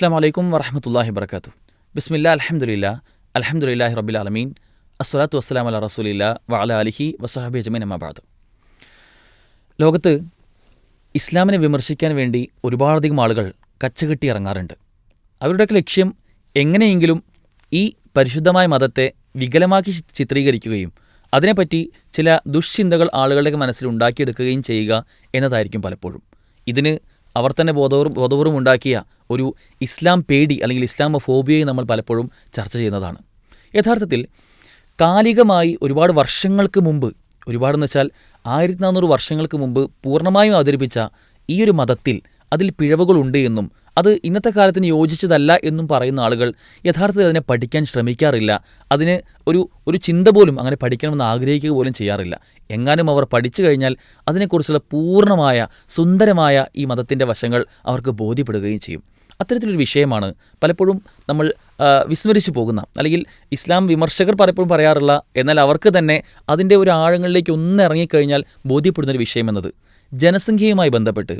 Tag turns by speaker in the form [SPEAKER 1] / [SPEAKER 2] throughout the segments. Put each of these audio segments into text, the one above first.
[SPEAKER 1] അസ്സാം വലൈക്കും വറഹമത്തല്ലാഹി വർക്കാത്തു ബിസ്മില്ല അലഹമുല്ല അലഹമുല്ലാഹി റബ്ബിൽ ആലമീൻ. അസ്വലാത്തു വസ്സലാം അല റസൂലില്ല വഅല അലിഹി വസഹബി അജ്മീൻ അമ്മാബാദ് ലോകത്ത് ഇസ്ലാമിനെ വിമർശിക്കാൻ വേണ്ടി ഒരുപാടധികം ആളുകൾ കച്ചകെട്ടി ഇറങ്ങാറുണ്ട്. അവരുടെയൊക്കെ ലക്ഷ്യം എങ്ങനെയെങ്കിലും ഈ പരിശുദ്ധമായ മതത്തെ വികലമാക്കി ചിത്രീകരിക്കുകയും അതിനെപ്പറ്റി ചില ദുഷ്ചിന്തകൾ ആളുകളുടെ മനസ്സിൽ ഉണ്ടാക്കിയെടുക്കുകയും ചെയ്യുക എന്നതായിരിക്കും പലപ്പോഴും. ഇതിന് അവർ തന്നെ ബോധവും ബോധപൂർവം ഉണ്ടാക്കിയ ഒരു ഇസ്ലാം പേടി അല്ലെങ്കിൽ ഇസ്ലാമ ഫോബിയയെ നമ്മൾ പലപ്പോഴും ചർച്ച ചെയ്യുന്നതാണ്. യഥാർത്ഥത്തിൽ കാലികമായി ഒരുപാട് വർഷങ്ങൾക്ക് മുമ്പ് ഒരുപാടെന്ന് വെച്ചാൽ ആയിരത്തി നാനൂറ് വർഷങ്ങൾക്ക് മുമ്പ് പൂർണമായും അവതരിപ്പിച്ച ഈ ഒരു മതത്തിൽ അതിൽ പിഴവുകളുണ്ട് എന്നും അത് ഇന്നത്തെ കാലത്തിന് യോജിച്ചതല്ല എന്നും പറയുന്ന ആളുകൾ യഥാർത്ഥത്തിൽ അതിനെ പഠിക്കാൻ ശ്രമിക്കാറില്ല. അതിന് ഒരു ഒരു ചിന്ത പോലും അങ്ങനെ പഠിക്കണമെന്ന് ആഗ്രഹിക്കുക പോലും ചെയ്യാറില്ല. എങ്ങാനും അവർ പഠിച്ചു കഴിഞ്ഞാൽ അതിനെക്കുറിച്ചുള്ള പൂർണമായ സുന്ദരമായ ഈ മതത്തിന്റെ വശങ്ങൾ അവർക്ക് ബോധ്യപ്പെടുകയും ചെയ്യും. അത്തരത്തിലൊരു വിഷയമാണ് പലപ്പോഴും നമ്മൾ വിസ്മരിച്ചു പോകുന്ന അല്ലെങ്കിൽ ഇസ്ലാം വിമർശകർ പലപ്പോഴും പറയാറുള്ള എന്നാൽ അവർക്ക് തന്നെ അതിന്റെ ഒരു ആഴങ്ങളിലേക്ക് ഒന്ന് ഇറങ്ങിക്കഴിഞ്ഞാൽ ബോധ്യപ്പെടുന്ന ഒരു വിഷയം എന്നത് ജനസംഖ്യയുമായി ബന്ധപ്പെട്ട്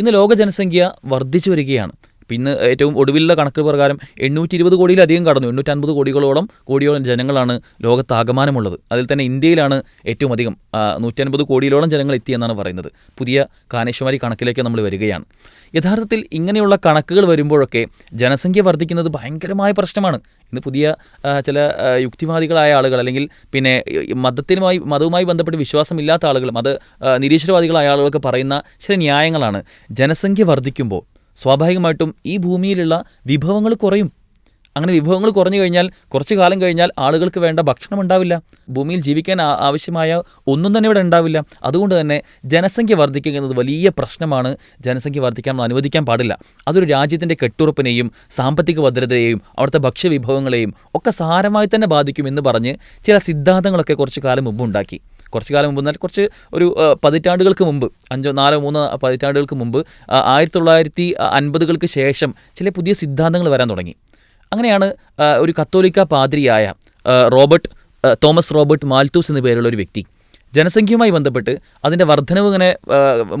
[SPEAKER 1] ഇന്ന് ലോക ജനസംഖ്യ വർദ്ധിച്ചു വരികയാണ്. ഇന്ന് ഏറ്റവും ഒടുവിലുള്ള കണക്ക് പ്രകാരം എണ്ണൂറ്റി ഇരുപത് കോടിയിലധികം കടന്നു. എണ്ണൂറ്റൻപത് കോടികളോളം കോടിയോളം ജനങ്ങളാണ് ലോകത്താകമാനമുള്ളത് അതിൽ തന്നെ ഇന്ത്യയിലാണ് ഏറ്റവും അധികം നൂറ്റൻപത് കോടിയിലോളം ജനങ്ങൾ എത്തിയെന്നാണ് പറയുന്നത്. പുതിയ കാനേശ്വരി കണക്കിലേക്ക് നമ്മൾ വരികയാണ്. യഥാർത്ഥത്തിൽ ഇങ്ങനെയുള്ള കണക്കുകൾ വരുമ്പോഴൊക്കെ ജനസംഖ്യ വർദ്ധിക്കുന്നത് ഭയങ്കരമായ പ്രശ്നമാണ്. ഇന്ന് പുതിയ ചില യുക്തിവാദികളായ ആളുകൾ അല്ലെങ്കിൽ പിന്നെ മതത്തിനുമായി മതവുമായി ബന്ധപ്പെട്ട് വിശ്വാസമില്ലാത്ത ആളുകൾ മത നിരീശ്വരവാദികളായ ആളുകളൊക്കെ പറയുന്ന ചില ന്യായങ്ങളാണ്. ജനസംഖ്യ വർദ്ധിക്കുമ്പോൾ സ്വാഭാവികമായിട്ടും ഈ ഭൂമിയിലുള്ള വിഭവങ്ങൾ കുറയും. അങ്ങനെ വിഭവങ്ങൾ കുറഞ്ഞു കഴിഞ്ഞാൽ കുറച്ചു കാലം കഴിഞ്ഞാൽ ആളുകൾക്ക് വേണ്ട ഭക്ഷണം ഉണ്ടാവില്ല. ഭൂമിയിൽ ജീവിക്കാൻ ആവശ്യമായ ഒന്നും തന്നെ ഇവിടെ ഉണ്ടാവില്ല. അതുകൊണ്ട് തന്നെ ജനസംഖ്യ വർദ്ധിക്കുക എന്നത് വലിയ പ്രശ്നമാണ്. ജനസംഖ്യ വർദ്ധിക്കാൻ അനുവദിക്കാൻ പാടില്ല. അതൊരു രാജ്യത്തിന്റെ കെട്ടുറപ്പിനെയും സാമ്പത്തിക ഭദ്രതയെയും അവിടുത്തെ ഭക്ഷ്യവിഭവങ്ങളെയും ഒക്കെ സാരമായി തന്നെ ബാധിക്കും എന്ന് പറഞ്ഞ് ചില സിദ്ധാന്തങ്ങളൊക്കെ കുറച്ചു കാലം മുമ്പ് ഉണ്ടാക്കി. കുറച്ച് കാലം മുമ്പ് എന്നാൽ കുറച്ച് ഒരു പതിറ്റാണ്ടുകൾക്ക് മുമ്പ് അഞ്ചോ നാലോ മൂന്നോ പതിറ്റാണ്ടുകൾക്ക് മുമ്പ് ആയിരത്തി തൊള്ളായിരത്തി അൻപതുകൾക്ക് ശേഷം ചില പുതിയ സിദ്ധാന്തങ്ങൾ വരാൻ തുടങ്ങി. അങ്ങനെയാണ് ഒരു കത്തോലിക്ക പാതിരിയായ റോബർട്ട് തോമസ് റോബർട്ട് മാൽത്തൂസ് എന്ന പേരുള്ള ഒരു വ്യക്തി. ജനസംഖ്യയുമായി ബന്ധപ്പെട്ട് അതിന്റെ വർധനവ് ഇങ്ങനെ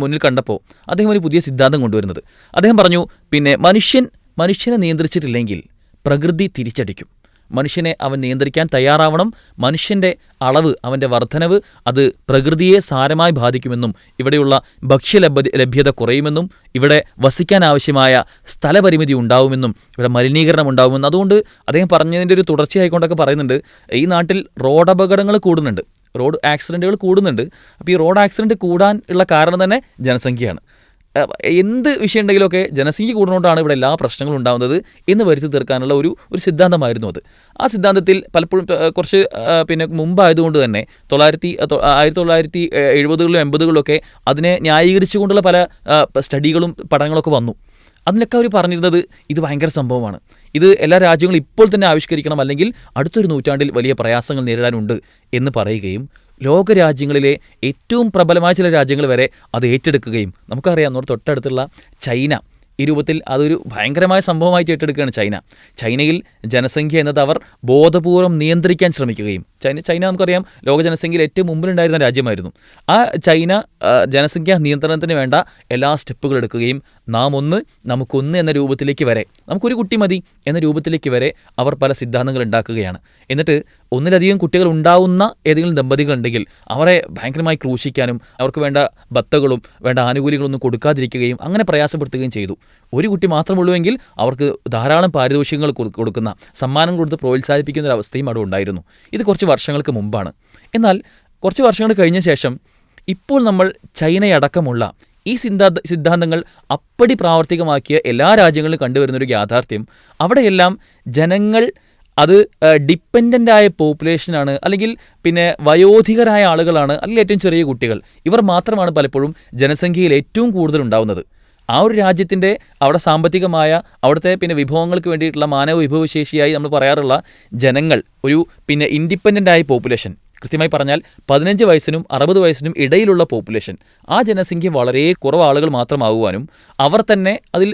[SPEAKER 1] മുന്നിൽ കണ്ടപ്പോൾ അദ്ദേഹം ഒരു പുതിയ സിദ്ധാന്തം കൊണ്ടുവരുന്നത്. അദ്ദേഹം പറഞ്ഞു പിന്നെ മനുഷ്യൻ മനുഷ്യനെ നിയന്ത്രിച്ചിട്ടില്ലെങ്കിൽ പ്രകൃതി തിരിച്ചടിക്കും. മനുഷ്യനെ അവൻ നിയന്ത്രിക്കാൻ തയ്യാറാവണം. മനുഷ്യന്റെ അളവ് അവന്റെ വർധനവ് അത് പ്രകൃതിയെ സാരമായി ബാധിക്കുമെന്നും ഇവിടെയുള്ള ഭക്ഷ്യലഭ്യ ലഭ്യത കുറയുമെന്നും ഇവിടെ വസിക്കാൻ ആവശ്യമായ സ്ഥലപരിമിതി ഉണ്ടാവുമെന്നും ഇവിടെ മലിനീകരണം ഉണ്ടാവുമെന്നും. അതുകൊണ്ട് അദ്ദേഹം പറഞ്ഞതിന്റെ ഒരു തുടർച്ചയായിക്കൊണ്ടൊക്കെ പറയുന്നുണ്ട്. ഈ നാട്ടിൽ റോഡ് അപകടങ്ങൾ കൂടുന്നുണ്ട്. റോഡ് ആക്സിഡന്റുകൾ കൂടുന്നുണ്ട്. അപ്പോൾ ഈ റോഡ് ആക്സിഡന്റ് കൂടാൻ ഉള്ള കാരണം തന്നെ ജനസംഖ്യയാണ്. എന്ത് വിഷയം ഉണ്ടെങ്കിലുമൊക്കെ ജനസംഖ്യ കൂടുന്നതുകൊണ്ടാണ് ഇവിടെ എല്ലാ പ്രശ്നങ്ങളും ഉണ്ടാകുന്നത് എന്ന് വരുത്തി തീർക്കാനുള്ള ഒരു ഒരു സിദ്ധാന്തമായിരുന്നു അത്. ആ സിദ്ധാന്തത്തിൽ പലപ്പോഴും കുറച്ച് പിന്നെ മുമ്പായതുകൊണ്ട് തന്നെ തൊള്ളായിരത്തി ആയിരത്തി തൊള്ളായിരത്തി എഴുപതുകളിലും എൺപതുകളിലൊക്കെ അതിനെ ന്യായീകരിച്ചുകൊണ്ടുള്ള പല സ്റ്റഡികളും പഠനങ്ങളൊക്കെ വന്നു. അതിലൊക്കെ അവർ പറഞ്ഞിരുന്നത് ഇത് ഭയങ്കര സംഭവമാണ്. ഇത് എല്ലാ രാജ്യങ്ങളും ഇപ്പോൾ തന്നെ ആവിഷ്കരിക്കണം അല്ലെങ്കിൽ അടുത്തൊരു നൂറ്റാണ്ടിൽ വലിയ പ്രയാസങ്ങൾ നേരിടാനുണ്ട് എന്ന് പറയുകയും ലോകരാജ്യങ്ങളിലെ ഏറ്റവും പ്രബലമായ ചില രാജ്യങ്ങൾ വരെ അത് ഏറ്റെടുക്കുകയും നമുക്കറിയാം നമ്മുടെ തൊട്ടടുത്തുള്ള ചൈന. ഈ രൂപത്തിൽ അതൊരു ഭയങ്കരമായ സംഭവമായിട്ട് ഏറ്റെടുക്കുകയാണ് ചൈന. ചൈനയിൽ ജനസംഖ്യ എന്നത് അവർ ബോധപൂർവം നിയന്ത്രിക്കാൻ ശ്രമിക്കുകയും ചൈന ചൈന നമുക്കറിയാം ലോക ജനസംഖ്യയിൽ ഏറ്റവും മുമ്പിലുണ്ടായിരുന്ന രാജ്യമായിരുന്നു. ആ ചൈന ജനസംഖ്യ നിയന്ത്രണത്തിന് വേണ്ട എല്ലാ സ്റ്റെപ്പുകൾ എടുക്കുകയും നാം ഒന്ന് നമുക്കൊന്ന് എന്ന രൂപത്തിലേക്ക് വരെ നമുക്കൊരു കുട്ടി മതി എന്ന രൂപത്തിലേക്ക് വരെ അവർ പല സിദ്ധാന്തങ്ങൾ ഉണ്ടാക്കുകയാണ്. എന്നിട്ട് ഒന്നിലധികം കുട്ടികൾ ഉണ്ടാവുന്ന ഏതെങ്കിലും ദമ്പതികളുണ്ടെങ്കിൽ അവരെ ഭയങ്കരമായി ക്രൂശിക്കാനും അവർക്ക് വേണ്ട ബത്തകളും വേണ്ട ആനുകൂല്യങ്ങളൊന്നും കൊടുക്കാതിരിക്കുകയും അങ്ങനെ പ്രയാസപ്പെടുത്തുകയും ചെയ്തു. ഒരു കുട്ടി മാത്രമുള്ളുവെങ്കിൽ അവർക്ക് ധാരാളം പാരിതോഷികങ്ങൾ കൊടുക്കുന്ന സമ്മാനം കൊടുത്ത് പ്രോത്സാഹിപ്പിക്കുന്ന ഒരു അവസ്ഥയും അവിടെ ഉണ്ടായിരുന്നു. ഇത് കുറച്ച് വർഷങ്ങൾക്ക് മുമ്പാണ്. എന്നാൽ കുറച്ച് വർഷങ്ങൾ കഴിഞ്ഞ ശേഷം ഇപ്പോൾ നമ്മൾ ചൈനയടക്കമുള്ള ഈ സിദ്ധാന്ത സിദ്ധാന്തങ്ങൾ അപ്പടി പ്രാവർത്തികമാക്കിയ എല്ലാ രാജ്യങ്ങളിലും കണ്ടുവരുന്നൊരു യാഥാർത്ഥ്യം. അവിടെയെല്ലാം ജനങ്ങൾ അത് ഡിപ്പെൻഡന്റായ പോപ്പുലേഷനാണ് അല്ലെങ്കിൽ പിന്നെ വയോധികരായ ആളുകളാണ് അല്ലെങ്കിൽ ഏറ്റവും ചെറിയ കുട്ടികൾ. ഇവർ മാത്രമാണ് പലപ്പോഴും ജനസംഖ്യയിൽ ഏറ്റവും കൂടുതൽ ഉണ്ടാവുന്നത്. ആ ഒരു രാജ്യത്തിന്റെ അവിടെ സാമ്പത്തികമായ അവിടുത്തെ പിന്നെ വിഭവങ്ങൾക്ക് വേണ്ടിയിട്ടുള്ള മാനവ വിഭവശേഷിയായി നമ്മൾ പറയാറുള്ള ജനങ്ങൾ ഒരു പിന്നെ ഇൻഡിപെൻഡന്റ് ആയ പോപ്പുലേഷൻ. കൃത്യമായി പറഞ്ഞാൽ പതിനഞ്ച് വയസ്സിനും അറുപത് വയസ്സിനും ഇടയിലുള്ള പോപ്പുലേഷൻ. ആ ജനസംഖ്യ വളരെ കുറവ് ആളുകൾ മാത്രമാകുവാനും അവർ തന്നെ അതിൽ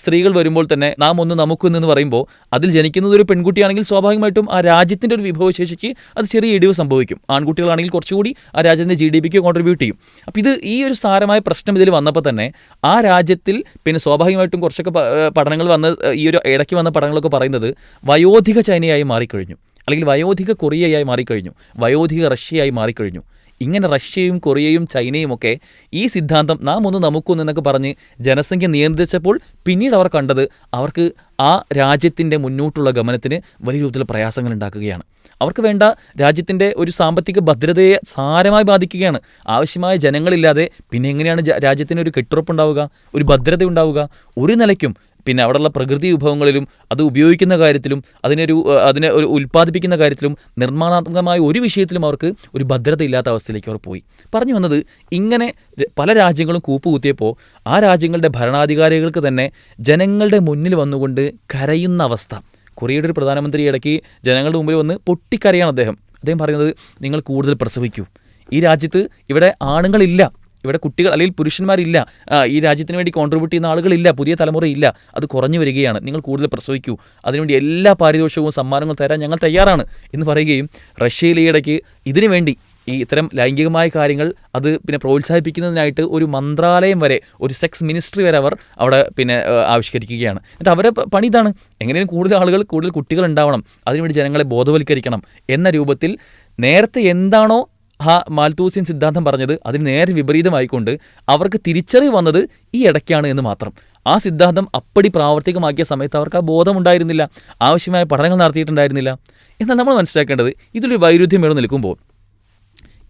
[SPEAKER 1] സ്ത്രീകൾ വരുമ്പോൾ തന്നെ നാം ഒന്ന് നമുക്ക് എന്ന് പറയുമ്പോൾ അതിൽ ജനിക്കുന്നത് ഒരു പെൺകുട്ടിയാണെങ്കിൽ സ്വാഭാവികമായിട്ടും ആ രാജ്യത്തിന്റെ ഒരു വിഭവശേഷിക്ക് അത് ചെറിയ ഇടിവ് സംഭവിക്കും. ആൺകുട്ടികളാണെങ്കിൽ കുറച്ചുകൂടി ആ രാജ്യത്തിന്റെ ജി ഡി പിക്ക് കോൺട്രിബ്യൂട്ട് ചെയ്യും. അപ്പോൾ ഇത് ഈ ഒരു സാരമായ പ്രശ്നം ഇതിൽ വന്നപ്പോൾ തന്നെ ആ രാജ്യത്തിൽ പിന്നെ സ്വാഭാവികമായിട്ടും കുറച്ചൊക്കെ പഠനങ്ങൾ വന്ന് ഈ ഒരു ഇടയ്ക്ക് വന്ന പഠനങ്ങളൊക്കെ പറയുന്നത് വയോധിക ചൈനയായി മാറിക്കഴിഞ്ഞു. അല്ലെങ്കിൽ വയോധിക കൊറിയയായി മാറിക്കഴിഞ്ഞു വയോധിക റഷ്യയായി മാറിക്കഴിഞ്ഞു. ഇങ്ങനെ റഷ്യയും കൊറിയയും ചൈനയും ഒക്കെ ഈ സിദ്ധാന്തം നാം ഒന്ന് നമുക്കൊന്ന് എന്നൊക്കെ പറഞ്ഞ് ജനസംഖ്യ നിയന്ത്രിച്ചപ്പോൾ പിന്നീട് അവർ കണ്ടത് അവർക്ക് ആ രാജ്യത്തിന്റെ മുന്നോട്ടുള്ള ഗമനത്തിന് വലിയ രൂപത്തിൽ പ്രയാസങ്ങൾ ഉണ്ടാക്കുകയാണ്. അവർക്ക് വേണ്ട രാജ്യത്തിന്റെ ഒരു സാമ്പത്തിക ഭദ്രതയെ സാരമായി ബാധിക്കുകയാണ്. ആവശ്യമായ ജനങ്ങളില്ലാതെ പിന്നെ എങ്ങനെയാണ് രാജ്യത്തിന് ഒരു കെട്ടുറപ്പുണ്ടാവുക ഒരു ഭദ്രത ഉണ്ടാവുക ഒരു നിലയ്ക്കും പിന്നെ അവിടെയുള്ള പ്രകൃതി വിഭവങ്ങളിലും അത് ഉപയോഗിക്കുന്ന കാര്യത്തിലും അതിനൊരു അതിനെ ഒരു ഉൽപ്പാദിപ്പിക്കുന്ന കാര്യത്തിലും നിർമ്മാണാത്മകമായ ഒരു വിഷയത്തിലും അവർക്ക് ഒരു ഭദ്രത ഇല്ലാത്ത അവസ്ഥയിലേക്ക് അവർ പോയി. പറഞ്ഞു വന്നത് ഇങ്ങനെ പല രാജ്യങ്ങളും കൂപ്പുകുത്തിയപ്പോൾ ആ രാജ്യങ്ങളുടെ ഭരണാധികാരികൾക്ക് തന്നെ ജനങ്ങളുടെ മുന്നിൽ വന്നുകൊണ്ട് കരയുന്ന അവസ്ഥ. കൊറിയയുടെ ഒരു പ്രധാനമന്ത്രി ഇടയ്ക്ക് ജനങ്ങളുടെ മുമ്പിൽ വന്ന് പൊട്ടിക്കരയാണ് അദ്ദേഹം. അദ്ദേഹം പറയുന്നത് നിങ്ങൾ കൂടുതൽ പ്രസവിക്കൂ. ഈ രാജ്യത്ത് ഇവിടെ ആണുങ്ങളില്ല. ഇവിടെ കുട്ടികൾ അല്ലെങ്കിൽ പുരുഷന്മാരില്ല. ഈ രാജ്യത്തിന് വേണ്ടി കോൺട്രിബ്യൂട്ട് ചെയ്യുന്ന ആളുകളില്ല പുതിയ തലമുറയില്ല. അത് കുറഞ്ഞു വരികയാണ്. നിങ്ങൾ കൂടുതൽ പ്രസവിക്കൂ. അതിനുവേണ്ടി എല്ലാ പാരിതോഷികവും സമ്മാനങ്ങളും തരാൻ ഞങ്ങൾ തയ്യാറാണ് എന്ന് പറയുകയും റഷ്യയിൽ ഈ ഇടയ്ക്ക് ഇതിനു വേണ്ടി ഈ ഇത്തരം ലൈംഗികമായ കാര്യങ്ങൾ അത് പിന്നെ പ്രോത്സാഹിപ്പിക്കുന്നതിനായിട്ട് ഒരു മന്ത്രാലയം വരെ ഒരു സെക്സ് മിനിസ്ട്രി വരെ അവർ അവിടെ പിന്നെ ആവിഷ്കരിക്കുകയാണ്. എന്നിട്ട് അവരെ പണി ഇതാണ്. എങ്ങനെയും കൂടുതൽ ആളുകൾ കൂടുതൽ കുട്ടികൾ ഉണ്ടാവണം. അതിനുവേണ്ടി ജനങ്ങളെ ബോധവൽക്കരിക്കണം. എന്ന രൂപത്തിൽ നേരത്തെ എന്താണോ ആ മാൽത്തൂസിൻ സിദ്ധാന്തം പറഞ്ഞത് അതിന് നേരെ വിപരീതമായിക്കൊണ്ട് അവർക്ക് തിരിച്ചറിവ് വന്നത് ഈ ഇടയ്ക്കാണ് എന്ന് മാത്രം. ആ സിദ്ധാന്തം അപ്പടി പ്രാവർത്തികമാക്കിയ സമയത്ത് അവർക്ക് ആ ബോധമുണ്ടായിരുന്നില്ല. ആവശ്യമായ പഠനങ്ങൾ നടത്തിയിട്ടുണ്ടായിരുന്നില്ല. എന്നാൽ നമ്മൾ മനസ്സിലാക്കേണ്ടത് ഇതിലൊരു വൈരുദ്ധ്യം ഇവിടെ നിൽക്കുമ്പോൾ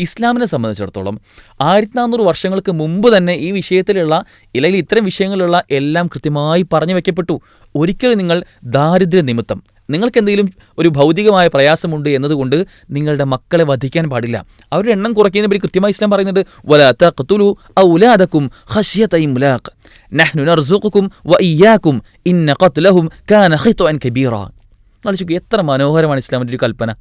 [SPEAKER 1] ഇസ്ലാമിനെ സംബന്ധിച്ചിടത്തോളം ആയിരത്തി നാനൂറ് വർഷങ്ങൾക്ക് മുമ്പ് തന്നെ ഈ വിഷയത്തിലുള്ള അല്ലെങ്കിൽ ഇത്തരം വിഷയങ്ങളിലുള്ള എല്ലാം കൃത്യമായി പറഞ്ഞു വെക്കപ്പെട്ടു. ഒരിക്കലും നിങ്ങൾ ദാരിദ്ര്യ നിമിത്തം നിങ്ങൾക്ക് എന്തെങ്കിലും ഒരു ഭൗതികമായ പ്രയാസമുണ്ട് എന്നതുകൊണ്ട് നിങ്ങളുടെ മക്കളെ വധിക്കാൻ പാടില്ല. അവരുടെ എണ്ണം കുറയ്ക്കുന്നതിനെ പറ്റി കൃത്യമായി ഇസ്ലാം പറയുന്നത് വല തഖ്തുലു ഔലാദക്കും ഖശ്യത ഇംലാഖ് നഹ്നു നർസുഖുക്കും വ ഇയാക്കും ഇന്ന ഖത്ലഹും കാന ഖിത്വൻ കബീറ. ആലോചിക്കുക എത്ര മനോഹരമാണ് ഇസ്ലാമിന്റെ ഒരു കൽപ്പന.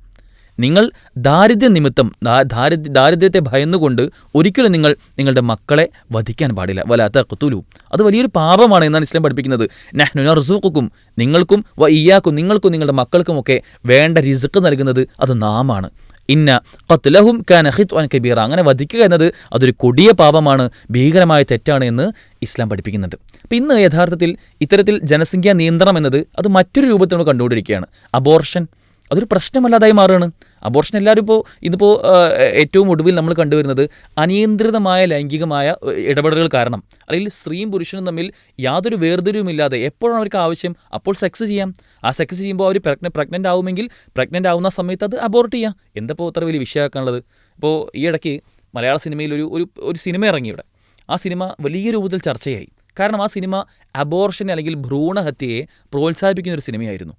[SPEAKER 1] നിങ്ങൾ ദാരിദ്ര്യ നിമിത്തം ദാരിദ്ര്യ ദാരിദ്ര്യത്തെ ഭയന്നുകൊണ്ട് ഒരിക്കലും നിങ്ങൾ നിങ്ങളുടെ മക്കളെ വധിക്കാൻ പാടില്ല. വലാത്ത കുത്തുലു അത് വലിയൊരു പാപമാണ് എന്നാണ് ഇസ്ലാം പഠിപ്പിക്കുന്നത്. നഹ്നു നർസൂക്കും നിങ്ങൾക്കും വ ഇയാക്കും നിങ്ങൾക്കും നിങ്ങളുടെ മക്കൾക്കുമൊക്കെ വേണ്ട റിസ്ക് നൽകുന്നത് അത് നാമാണ്. ഇന്ന ഖത്ലഹും കാന വൻ കബീർ അങ്ങനെ വധിക്കുക എന്നത് അതൊരു കൊടിയ പാപമാണ് ഭീകരമായ തെറ്റാണ് എന്ന് ഇസ്ലാം പഠിപ്പിക്കുന്നുണ്ട്. അപ്പം ഇന്ന് യഥാർത്ഥത്തിൽ ഇത്തരത്തിൽ ജനസംഖ്യാ നിയന്ത്രണം എന്നത് അത് മറ്റൊരു രൂപത്തിൽ നമ്മൾ കണ്ടുകൊണ്ടിരിക്കുകയാണ്. അബോർഷൻ അതൊരു പ്രശ്നമല്ലാതായി മാറുകയാണ്. അബോർഷൻ എല്ലാവരും ഇപ്പോൾ ഇന്നിപ്പോൾ ഏറ്റവും ഒടുവിൽ നമ്മൾ കണ്ടുവരുന്നത് അനിയന്ത്രിതമായ ലൈംഗികമായ ഇടപെടലുകൾ കാരണം. അല്ലെങ്കിൽ സ്ത്രീയും പുരുഷനും തമ്മിൽ യാതൊരു വേർതിരിവുമില്ലാതെ എപ്പോഴാണ് അവർക്ക് ആവശ്യം? അപ്പോൾ സെക്സ് ചെയ്യാം. ആ സെക്സ് ചെയ്യുമ്പോൾ അവർ പ്രഗ്ന പ്രഗ്നന്റ് ആവുമെങ്കിൽ പ്രഗ്നന്റ് ആവുന്ന സമയത്ത് അത് അബോർട്ട് ചെയ്യാം. എന്തപ്പോൾ അത്ര വലിയ വിഷയമാക്കാനുള്ളത്? ഇപ്പോൾ ഈ ഇടയ്ക്ക് മലയാള സിനിമയിൽ ഒരു ഒരു ഒരു സിനിമ ഇറങ്ങി ഇവിടെ. ആ സിനിമ വലിയ രൂപത്തിൽ ചർച്ചയായി. കാരണം ആ സിനിമ അബോർഷൻ അല്ലെങ്കിൽ ഭ്രൂണഹത്യയെ പ്രോത്സാഹിപ്പിക്കുന്ന ഒരു സിനിമയായിരുന്നു.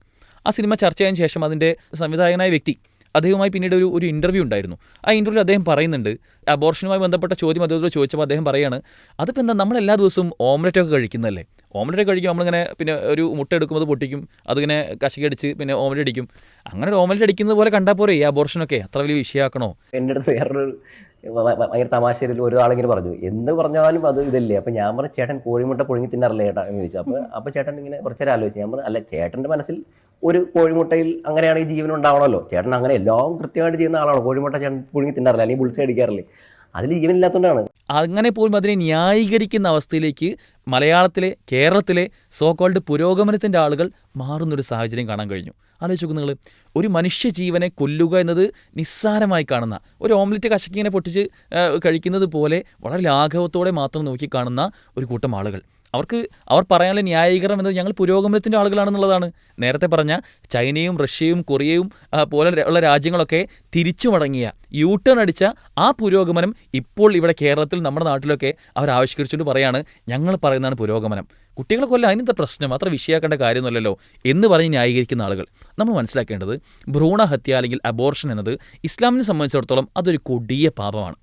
[SPEAKER 1] ആ സിനിമ ചർച്ച ചെയ്യാൻ ശേഷം അതിന്റെ സംവിധായകനായ വ്യക്തി അദ്ദേഹവുമായി പിന്നീട് ഒരു ഒരു ഇന്റർവ്യൂ ഉണ്ടായിരുന്നു. ആ ഇന്റർവ്യൂവിൽ അദ്ദേഹം പറയുന്നുണ്ട് അബോർഷനുമായി ബന്ധപ്പെട്ട ചോദ്യം അദ്ദേഹത്തോട് ചോദിച്ചപ്പോൾ അദ്ദേഹം പറയാണ് അതിപ്പോൾ എന്താ നമ്മൾ എല്ലാ ദിവസവും ഓംലെറ്റ് ഒക്കെ കഴിക്കുന്നതല്ലേ? ഓംലെറ്റ് കഴിക്കും നമ്മളിങ്ങനെ പിന്നെ ഒരു മുട്ട എടുക്കുമ്പോൾ പൊട്ടിക്കും അതിങ്ങനെ കശകടിച്ച് പിന്നെ ഓംലെറ്റ് അടിക്കും. അങ്ങനെ ഒരു ഓംലെറ്റ് അടിക്കുന്നത് പോലെ കണ്ടാൽ പോരെ ഈ അബോർഷനൊക്കെ അത്ര വലിയ വിഷയമാക്കണോ?
[SPEAKER 2] എന്റെ അടുത്ത് വേറൊരു ഭയങ്കര തമാശയിൽ ഒരാളിങ്ങനെ പറഞ്ഞു എന്ത് പറഞ്ഞാലും അത് ഇതല്ലേ? അപ്പം ഞാൻ പറഞ്ഞു ചേട്ടൻ കോഴിമുട്ട പുഴുങ്ങി തിന്നാറില്ലേ ചേട്ടാ എന്ന് ചോദിച്ചു. അപ്പോൾ അപ്പോൾ ചേട്ടൻ ഇങ്ങനെ കുറച്ചേരം ആലോചിച്ചു. ഞാൻ പറഞ്ഞു അല്ല ചേട്ടന്റെ മനസ്സിൽ ഒരു കോഴിമുട്ടയിൽ അങ്ങനെയാണ് ഈ ജീവൻ ഉണ്ടാവണമല്ലോ ചേട്ടൻ അങ്ങനെ എല്ലാം കൃത്യമായിട്ട് ചെയ്യുന്ന ആളാണ്. കോഴിമുട്ട ചേട്ടൻ പുഴുങ്ങി തിന്നാറില്ല അല്ലെങ്കിൽ ബുൾസ് അടിക്കാറില്ലേ. അതിൽ ജീവനില്ലാത്തതുകൊണ്ടാണ്.
[SPEAKER 1] അങ്ങനെ പോലും അതിനെ ന്യായീകരിക്കുന്ന അവസ്ഥയിലേക്ക് മലയാളത്തിലെ കേരളത്തിലെ സോക്കോൾഡ് കോൾഡ് പുരോഗമനത്തിന്റെ ആളുകൾ മാറുന്നൊരു സാഹചര്യം കാണാൻ കഴിഞ്ഞു. ആലോചിച്ചു നിങ്ങൾ ഒരു മനുഷ്യ ജീവനെ കൊല്ലുക എന്നത് നിസ്സാരമായി കാണുന്ന ഒരു ഓംലെറ്റ് കശക്കിങ്ങനെ പൊട്ടിച്ച് കഴിക്കുന്നത് പോലെ വളരെ ലാഘവത്തോടെ മാത്രം നോക്കി കാണുന്ന ഒരു കൂട്ടം ആളുകൾ. അവർക്ക് അവർ പറയാനുള്ള ന്യായീകരണം എന്നത് ഞങ്ങൾ പുരോഗമനത്തിന്റെ ആളുകളാണെന്നുള്ളതാണ്. നേരത്തെ പറഞ്ഞ ചൈനയും റഷ്യയും കൊറിയയും പോലെ ഉള്ള രാജ്യങ്ങളൊക്കെ തിരിച്ചു മടങ്ങിയ യൂ ടേൺ അടിച്ച ആ പുരോഗമനം ഇപ്പോൾ ഇവിടെ കേരളത്തിൽ നമ്മുടെ നാട്ടിലൊക്കെ അവർ ആവിഷ്കരിച്ചുകൊണ്ട് പറയാണ് ഞങ്ങൾ പറയുന്നതാണ് പുരോഗമനം. കുട്ടികളെ കൊല്ലം അതിനെന്താ പ്രശ്നം? അത്ര വിഷയാക്കേണ്ട കാര്യമൊന്നുമല്ലല്ലോ എന്ന് പറഞ്ഞ് ന്യായീകരിക്കുന്ന ആളുകൾ. നമ്മൾ മനസ്സിലാക്കേണ്ടത് ഭ്രൂണഹത്യ അല്ലെങ്കിൽ അബോർഷൻ എന്നത് ഇസ്ലാമിനെ സംബന്ധിച്ചിടത്തോളം അതൊരു കൊടിയ പാപമാണ്.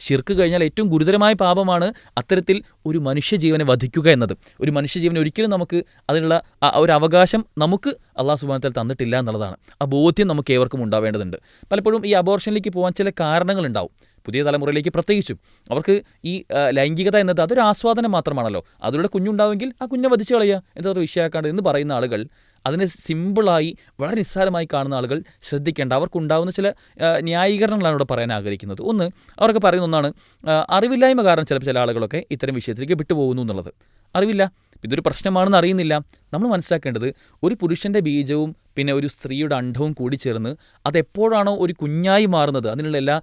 [SPEAKER 1] ഷിർക്ക് കഴിഞ്ഞാൽ ഏറ്റവും ഗുരുതരമായ പാപമാണ് അത്തരത്തിൽ ഒരു മനുഷ്യജീവനെ വധിക്കുക എന്നത്. ഒരു മനുഷ്യജീവനെ ഒരിക്കലും നമുക്ക് അതിനുള്ള ഒരു അവകാശം നമുക്ക് അള്ളാഹു സുബാനത്തിൽ തന്നിട്ടില്ല എന്നുള്ളതാണ്. ആ ബോധ്യം നമുക്ക് ഏവർക്കും ഉണ്ടാവേണ്ടതുണ്ട്. പലപ്പോഴും ഈ അബോർഷനിലേക്ക് പോകാൻ ചില കാരണങ്ങളുണ്ടാവും പുതിയ തലമുറയിലേക്ക് പ്രത്യേകിച്ചും അവർക്ക് ഈ ലൈംഗികത എന്നത് അതൊരു ആസ്വാദനം മാത്രമാണല്ലോ. അതിലൂടെ കുഞ്ഞുണ്ടാവുമെങ്കിൽ ആ കുഞ്ഞെ വധിച്ചു കളയുക എന്താ വിഷയമാക്കാണ്ട് എന്ന് പറയുന്ന ആളുകൾ അതിനെ സിമ്പിളായി വളരെ നിസ്സാരമായി കാണുന്ന ആളുകൾ ശ്രദ്ധിക്കേണ്ട. അവർക്കുണ്ടാകുന്ന ചില ന്യായീകരണങ്ങളാണ് ഇവിടെ പറയാൻ ആഗ്രഹിക്കുന്നത്. ഒന്ന് അവർക്ക് പറയുന്ന ഒന്നാണ് അറിവില്ലായ്മ കാരണം ചിലപ്പോൾ ചില ആളുകളൊക്കെ ഇത്തരം വിഷയത്തിലേക്ക് വിട്ടുപോകുന്നു എന്നുള്ളത്. അറിവില്ല. ഇതൊരു പ്രശ്നമാണെന്ന് അറിയുന്നില്ല. നമ്മൾ മനസ്സിലാക്കേണ്ടത് ഒരു പുരുഷന്റെ ബീജവും പിന്നെ ഒരു സ്ത്രീയുടെ അണ്ഡവും കൂടി ചേർന്ന് അതെപ്പോഴാണോ ഒരു കുഞ്ഞായി മാറുന്നത്. അതിനുള്ള എല്ലാ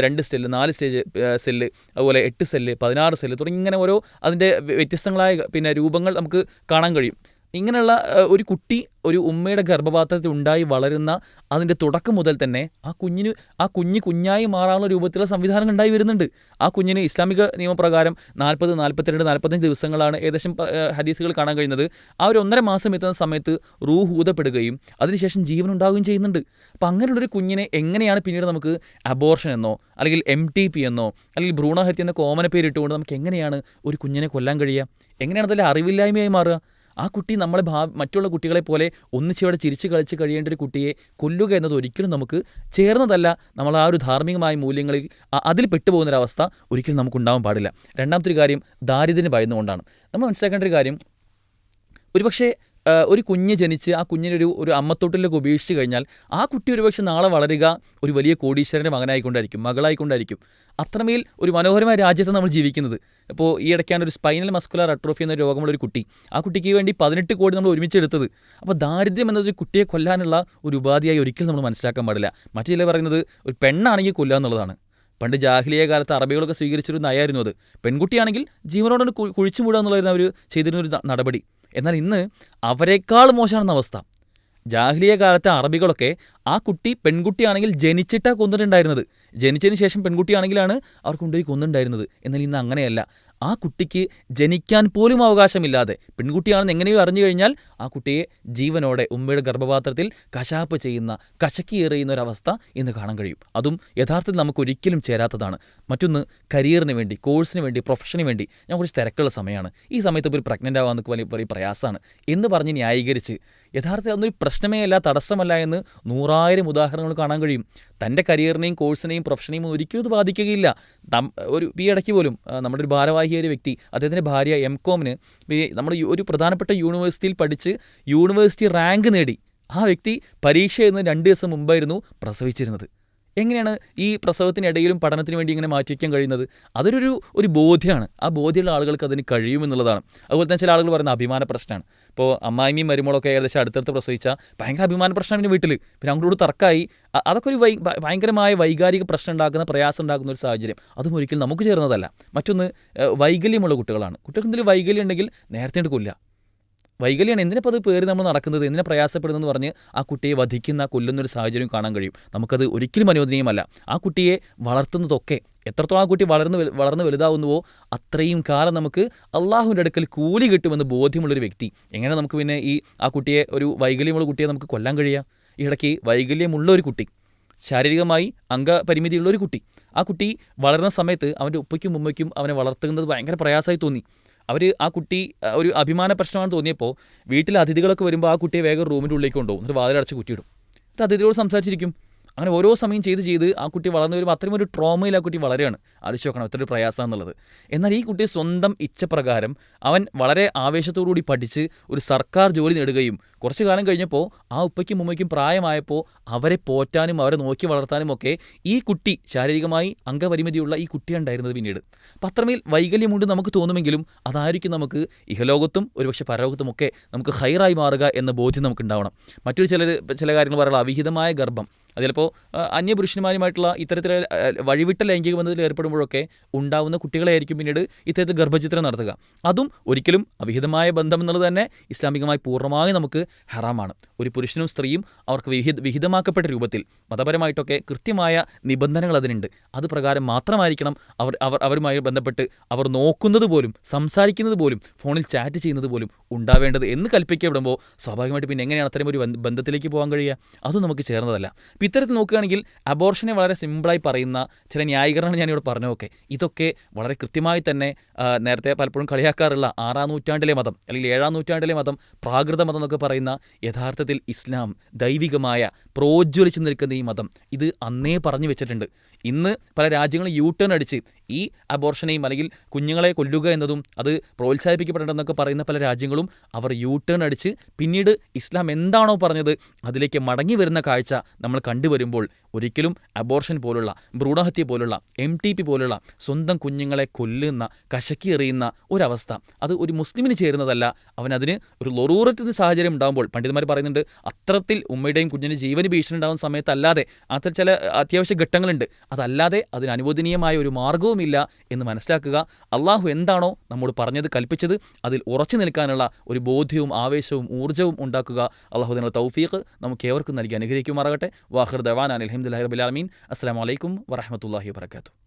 [SPEAKER 1] രണ്ട് സെല്ല് നാല് സ്റ്റേജ് സെല്ല് അതുപോലെ എട്ട് സെല്ല് പതിനാറ് സെല്ല് തുടങ്ങി ഇങ്ങനെ ഓരോ അതിന്റെ വ്യ- വ്യത്യസ്തങ്ങളായ പിന്നെ രൂപങ്ങൾ നമുക്ക് കാണാൻ കഴിയും. ഇങ്ങനെയുള്ള ഒരു കുട്ടി ഒരു ഉമ്മയുടെ ഗർഭപാത്രത്തിൽ ഉണ്ടായി വളരുന്ന അതിന്റെ തുടക്കം മുതൽ തന്നെ ആ കുഞ്ഞിന് ആ കുഞ്ഞ് കുഞ്ഞായി മാറാനുള്ള രൂപത്തിലുള്ള സംവിധാനങ്ങൾ ഉണ്ടായി വരുന്നുണ്ട്. ആ കുഞ്ഞിന് ഇസ്ലാമിക നിയമപ്രകാരം നാൽപ്പത് നാൽപ്പത്തിരണ്ട് നാൽപ്പത്തഞ്ച് ദിവസങ്ങളാണ് ഏകദേശം ഹദീസുകൾ കാണാൻ കഴിയുന്നത്. ആ ഒരു ഒന്നര മാസം എത്തുന്ന സമയത്ത് റൂഹ് ഊതപ്പെടുകയും അതിനുശേഷം ജീവൻ ഉണ്ടാവുകയും ചെയ്യുന്നുണ്ട്. അപ്പം അങ്ങനെയുള്ളൊരു കുഞ്ഞിനെ എങ്ങനെയാണ് പിന്നീട് നമുക്ക് അബോർഷൻ എന്നോ അല്ലെങ്കിൽ എം ടി പി എന്നോ അല്ലെങ്കിൽ ഭ്രൂണഹത്യ എന്ന കോമന പേരിട്ടുകൊണ്ട് നമുക്ക് എങ്ങനെയാണ് ഒരു കുഞ്ഞിനെ കൊല്ലാൻ കഴിയുക? എങ്ങനെയാണ് അതിൽ അറിവില്ലായ്മയായി മാറുക? ആ കുട്ടി നമ്മളെ ഭാ മറ്റുള്ള കുട്ടികളെ പോലെ ഒന്നിച്ചിവിടെ ചിരിച്ച് കളിച്ച് കഴിയേണ്ട ഒരു കുട്ടിയെ കൊല്ലുക എന്നത് ഒരിക്കലും നമുക്ക് ചേർന്നതല്ല. നമ്മൾ ആ ഒരു ധാർമ്മികമായ മൂല്യങ്ങളിൽ അതിൽ പെട്ടുപോകുന്നൊരവസ്ഥ ഒരിക്കലും നമുക്ക് ഉണ്ടാവാൻ പാടില്ല. രണ്ടാമത്തെ ഒരു കാര്യം ദാരിദ്ര്യം ഭയന്നുകൊണ്ടാണ്. നമ്മൾ മനസ്സിലാക്കേണ്ട ഒരു കാര്യം ഒരുപക്ഷെ ഒരു കുഞ്ഞ് ജനിച്ച് ആ കുഞ്ഞിനൊരു ഒരു അമ്മത്തോട്ടിലേക്ക് ഉപേക്ഷിച്ച് കഴിഞ്ഞാൽ ആ കുട്ടി ഒരുപക്ഷെ നാളെ വളരുക ഒരു വലിയ കോടീശ്വരന്റെ മകനായിക്കൊണ്ടായിരിക്കും മകളായിക്കൊണ്ടായിരിക്കും. അത്രമേൽ ഒരു മനോഹരമായ രാജ്യത്താണ് നമ്മൾ ജീവിക്കുന്നത്. ഇപ്പോൾ ഈ ഇടയ്ക്കാണ് ഒരു സ്പൈനൽ മസ്കുലർ അട്രോഫി എന്ന രോഗമുള്ള ഒരു കുട്ടി. ആ കുട്ടിക്ക് വേണ്ടി പതിനെട്ട് കോടി നമ്മൾ ഒരുമിച്ചെടുത്തത്. അപ്പോൾ ദാരിദ്ര്യം എന്നത് കുട്ടിയെ കൊല്ലാനുള്ള ഒരു ഉപാധിയായി ഒരിക്കലും നമ്മൾ മനസ്സിലാക്കാൻ പാടില്ല. മറ്റു ചിലർ പറയുന്നത് ഒരു പെണ്ണാണെങ്കിൽ കൊല്ലുക എന്നുള്ളതാണ്. പണ്ട് ജാഹിലിയ കാലത്ത് അറബികളൊക്കെ സ്വീകരിച്ചൊരു നയായിരുന്നു അത്. പെൺകുട്ടിയാണെങ്കിൽ ജീവനോടെ കു- കുഴിച്ചു മൂടുക എന്നുള്ളതായിരുന്നു അവർ ചെയ്തിരുന്ന ഒരു ന- നടപടി. എന്നാൽ ഇന്ന് അവരെക്കാൾ മോശമാണെന്ന അവസ്ഥ. ജാഹ്ലിയ കാലത്തെ അറബികളൊക്കെ ആ കുട്ടി പെൺകുട്ടിയാണെങ്കിൽ ജനിച്ചിട്ടാ കൊന്നിട്ടുണ്ടായിരുന്നത്. ജനിച്ചതിന് ശേഷം പെൺകുട്ടിയാണെങ്കിലാണ് അവർ കൊണ്ടുപോയി കൊന്നിട്ടുണ്ടായിരുന്നത്. എന്നാൽ ഇന്ന് അങ്ങനെയല്ല. ആ കുട്ടിക്ക് ജനിക്കാൻ പോലും അവകാശമില്ലാതെ പെൺകുട്ടിയാണെന്ന് എങ്ങനെയോ അറിഞ്ഞു കഴിഞ്ഞാൽ ആ കുട്ടിയെ ജീവനോടെ ഉമ്മയുടെ ഗർഭപാത്രത്തിൽ കശാപ്പ് ചെയ്യുന്ന കശക്കി എറിയുന്ന ഒരവസ്ഥ ഇന്ന് കാണാൻ കഴിയും. അതും യഥാർത്ഥത്തിൽ നമുക്ക് ഒരിക്കലും ചേരാത്തതാണ്. മറ്റൊന്ന് കരിയറിന് വേണ്ടി കോഴ്സിന് വേണ്ടി പ്രൊഫഷന് വേണ്ടി ഞാൻ കുറച്ച് തിരക്കുള്ള സമയമാണ്. ഈ സമയത്ത് ഒരു പ്രഗ്നന്റ് ആവാൻ വലിയ വലിയ പ്രയാസമാണ്. എന്ന് പറഞ്ഞ് ന്യായീകരിച്ച് യഥാർത്ഥത്തിൽ അതൊന്നും ഒരു പ്രശ്നമേ അല്ല തടസ്സമല്ല എന്ന് നൂറായിരം ഉദാഹരണങ്ങൾ കാണാൻ കഴിയും. തന്റെ കരിയറിനെയും കോഴ്സിനെയും പ്രൊഫഷനെയും ഒരിക്കലും ഇത് ബാധിക്കുകയില്ല. ഒരു ഈ ഇടയ്ക്ക് പോലും നമ്മുടെ ഒരു ഭാരവാഹിയായ ഒരു വ്യക്തി അദ്ദേഹത്തിന്റെ ഭാര്യ എം കോമിന് നമ്മൾ ഒരു പ്രധാനപ്പെട്ട യൂണിവേഴ്സിറ്റിയിൽ പഠിച്ച് യൂണിവേഴ്സിറ്റി റാങ്ക് നേടി. ആ വ്യക്തി പരീക്ഷ എഴുതുന്ന രണ്ട് ദിവസം മുമ്പായിരുന്നു പ്രസവിച്ചിരുന്നത്. എങ്ങനെയാണ് ഈ പ്രസവത്തിനിടയിലും പഠനത്തിന് വേണ്ടി ഇങ്ങനെ മാറ്റിവെക്കാൻ കഴിയുന്നത്? അതൊരു ഒരു ബോധ്യമാണ് ആ ബോധ്യമുള്ള ആളുകൾക്ക് അതിന് കഴിയുമെന്നുള്ളതാണ് അതുപോലെ തന്നെ ചില ആളുകൾ പറയുന്ന അഭിമാന പ്രശ്നമാണ്. ഇപ്പോൾ അമ്മായിമ്മയും മരുമോളൊക്കെ ഏകദേശം അടുത്തടുത്ത് പ്രസവിച്ചാൽ ഭയങ്കര അഭിമാന പ്രശ്നം പിന്നെ വീട്ടിൽ പിന്നെ അങ്ങോട്ട് തർക്കമായി അതൊക്കെ ഒരു ഭയങ്കരമായ വൈകാരിക പ്രശ്നം ഉണ്ടാക്കുന്ന പ്രയാസം ഉണ്ടാക്കുന്ന ഒരു സാഹചര്യം. അതും ഒരിക്കലും നമുക്ക് ചേർന്നതല്ല. മറ്റൊന്ന് വൈകല്യമുള്ള കുട്ടികളാണ്. കുട്ടികൾക്ക് എന്തെങ്കിലും വൈകല്യം ഉണ്ടെങ്കിൽ നേരത്തെ എടുക്കില്ല വൈകല്യമാണ് എന്തിനപ്പോൾ അത് പേര് നമ്മൾ നടക്കുന്നത് എന്തിനെ പ്രയാസപ്പെടുന്നതെന്ന് പറഞ്ഞ് ആ കുട്ടിയെ വധിക്കുന്ന കൊല്ലുന്ന ഒരു സാഹചര്യം കാണാൻ കഴിയും. നമുക്കത് ഒരിക്കലും അനുവദനീയമല്ല. ആ കുട്ടിയെ വളർത്തുന്നതൊക്കെ എത്രത്തോളം ആ കുട്ടി വളർന്ന് വളർന്ന് വലുതാവുന്നുവോ അത്രയും കാലം നമുക്ക് അള്ളാഹുവിന്റെ അടുക്കൽ കൂലി കിട്ടുമെന്ന് ബോധ്യമുള്ളൊരു വ്യക്തി. എങ്ങനെ നമുക്ക് പിന്നെ ഈ ആ കുട്ടിയെ ഒരു വൈകല്യമുള്ള കുട്ടിയെ നമുക്ക് കൊല്ലാൻ കഴിയുക ഈ ഇടയ്ക്ക് വൈകല്യമുള്ള ഒരു കുട്ടി ശാരീരികമായി അംഗപരിമിതിയുള്ള ഒരു കുട്ടി. ആ കുട്ടി വളരുന്ന സമയത്ത് അവന്റെ ഉപ്പയ്ക്കും ഉമ്മയ്ക്കും അവനെ വളർത്തുന്നത് ഭയങ്കര പ്രയാസമായി തോന്നി. അവർ ആ കുട്ടി ഒരു അഭിമാന പ്രശ്നമാണെന്ന് തോന്നിയപ്പോൾ വീട്ടിൽ അതിഥികളൊക്കെ വരുമ്പോൾ ആ കുട്ടിയെ വേഗം റൂമിന്റെ ഉള്ളിലേക്ക് കൊണ്ടുപോകും. എന്നിട്ട് വാതിലടച്ച് കുറ്റിയിടും. എന്നിട്ട് അതിഥികളോട് സംസാരിച്ചിരിക്കും. അങ്ങനെ ഓരോ സമയം ചെയ്ത് ചെയ്ത് ആ കുട്ടി വളർന്നു വരുമ്പോൾ അത്രയും ഒരു ട്രോമയിൽ ആ കുട്ടി വളരെയാണ് ആലോചിച്ച് നോക്കണം അത്ര ഒരു പ്രയാസമാണെന്നുള്ളത്. എന്നാൽ ഈ കുട്ടി സ്വന്തം ഇച്ഛപ്രകാരം അവൻ വളരെ ആവേശത്തോടുകൂടി പഠിച്ച് ഒരു സർക്കാർ ജോലി നേടുകയും കുറച്ചു കാലം കഴിഞ്ഞപ്പോൾ ആ ഉപ്പയ്ക്കും ഉമ്മയ്ക്കും പ്രായമായപ്പോൾ അവരെ പോറ്റാനും അവരെ നോക്കി വളർത്താനും ഒക്കെ ഈ കുട്ടി ശാരീരികമായി അംഗപരിമിതിയുള്ള ഈ കുട്ടിയാണ് ഉണ്ടായിരുന്നത് പിന്നീട്. അപ്പം അത്രമേൽ വൈകല്യമുണ്ട് നമുക്ക് തോന്നുമെങ്കിലും അതായിരിക്കും നമുക്ക് ഇഹലോകത്തും ഒരുപക്ഷെ പരലോകത്തും ഒക്കെ നമുക്ക് ഹൈറായി മാറുക എന്ന ബോധ്യം നമുക്ക് ഉണ്ടാവണം മറ്റൊരു ചില ചില കാര്യങ്ങൾ പറയാനുള്ള അവിഹിതമായ ഗർഭം. അത് ചിലപ്പോൾ അന്യപുരുഷന്മാരുമായിട്ടുള്ള ഇത്തരത്തിൽ വഴിവിട്ട ലൈംഗിക ബന്ധത്തിൽ ഏർപ്പെടുമ്പോഴൊക്കെ ഉണ്ടാവുന്ന കുട്ടികളെയായിരിക്കും പിന്നീട് ഇത്തരത്തിൽ ഗർഭചിത്രം നടത്തുക. അതും ഒരിക്കലും അവിഹിതമായ ബന്ധം എന്നുള്ളത് തന്നെ ഇസ്ലാമികമായി പൂർണമായി നമുക്ക് ഹറാമാണ്. ഒരു പുരുഷനും സ്ത്രീയും അവർക്ക് വിഹിത വിഹിതമാക്കപ്പെട്ട രൂപത്തിൽ മതപരമായിട്ടൊക്കെ കൃത്യമായ നിബന്ധനകൾ അതിനുണ്ട്. അത് പ്രകാരം മാത്രമായിരിക്കണം അവർ അവർ അവരുമായി ബന്ധപ്പെട്ട് അവർ നോക്കുന്നത് പോലും സംസാരിക്കുന്നത് പോലും ഫോണിൽ ചാറ്റ് ചെയ്യുന്നത് പോലും ഉണ്ടാവേണ്ടത് എന്ന് കൽപ്പിക്കപ്പെടുമ്പോൾ സ്വാഭാവികമായിട്ട് പിന്നെ എങ്ങനെയാണ് അത്തരം ഒരു ബന്ധത്തിലേക്ക് പോകാൻ കഴിയുക? അതും നമുക്ക് ചേർന്നതല്ല. ഇത്തരത്തിൽ നോക്കുകയാണെങ്കിൽ അബോർഷനെ വളരെ സിമ്പിളായി പറയുന്ന ചില ന്യായീകരണങ്ങൾ ഞാനിവിടെ പറഞ്ഞതൊക്കെ ഇതൊക്കെ വളരെ കൃത്യമായി തന്നെ നേരത്തെ പലപ്പോഴും കളിയാക്കാറുള്ള ആറാം നൂറ്റാണ്ടിലെ മതം അല്ലെങ്കിൽ ഏഴാം നൂറ്റാണ്ടിലെ മതം പ്രാകൃത മതം എന്നൊക്കെ പറയുന്ന യഥാർത്ഥത്തിൽ ഇസ്ലാം ദൈവികമായ പ്രോജ്വലിച്ചു നിൽക്കുന്ന ഈ മതം. ഇത് അന്നേ പറഞ്ഞു വെച്ചിട്ടുണ്ട്. ഇന്ന് പല രാജ്യങ്ങളും യൂ ടേൺ അടിച്ച് ഈ അബോർഷനെയും അല്ലെങ്കിൽ കുഞ്ഞുങ്ങളെ കൊല്ലുക എന്നതും അത് പ്രോത്സാഹിപ്പിക്കപ്പെടേണ്ടെന്നൊക്കെ പറയുന്ന പല രാജ്യങ്ങളും അവർ യൂ ടേൺ അടിച്ച് പിന്നീട് ഇസ്ലാം എന്താണോ പറഞ്ഞത് അതിലേക്ക് മടങ്ങി വരുന്ന കാഴ്ച നമ്മൾ കണ്ടുവരുമ്പോൾ ഒരിക്കലും അബോർഷൻ പോലുള്ള ഭ്രൂണഹത്യ പോലുള്ള എം ടി പി പോലുള്ള സ്വന്തം കുഞ്ഞുങ്ങളെ കൊല്ലുന്ന കശക്കി എറിയുന്ന ഒരവസ്ഥ. അത് ഒരു മുസ്ലിമിന് ചേരുന്നതല്ല. അവനതിന് ഒരു ലൊറൂറത്തിന് സാഹചര്യം ഉണ്ടാകുമ്പോൾ പണ്ഡിതന്മാർ പറയുന്നുണ്ട് അത്തരത്തിൽ ഉമ്മയുടെയും കുഞ്ഞിന്റെ ജീവന് ഭീഷണി ഉണ്ടാകുന്ന സമയത്തല്ലാതെ അത്തരം ചില അത്യാവശ്യ ഘട്ടങ്ങളുണ്ട്. അതല്ലാതെ അതിന് അനുവദനീയമായ ഒരു മാർഗവുമില്ല എന്ന് മനസ്സിലാക്കുക. അള്ളാഹു എന്താണോ നമ്മോട് പറഞ്ഞത് കൽപ്പിച്ചത് അതിൽ ഉറച്ചു നിൽക്കാനുള്ള ഒരു ബോധ്യവും ആവേശവും ഊർജവും ഉണ്ടാക്കുക. അള്ളാഹു അതിനുള്ള തൗഫീഖ് നമുക്ക് ഏവർക്കും നൽകി അനുഗ്രഹിക്കുമാറാകട്ടെ. വാഹിർ ദവാൻ അലഹമുല്ലാ റബിലാമീൻ അസ്സാം വലൈക്കും വറഹമത്തല്ലാഹി വാത്തു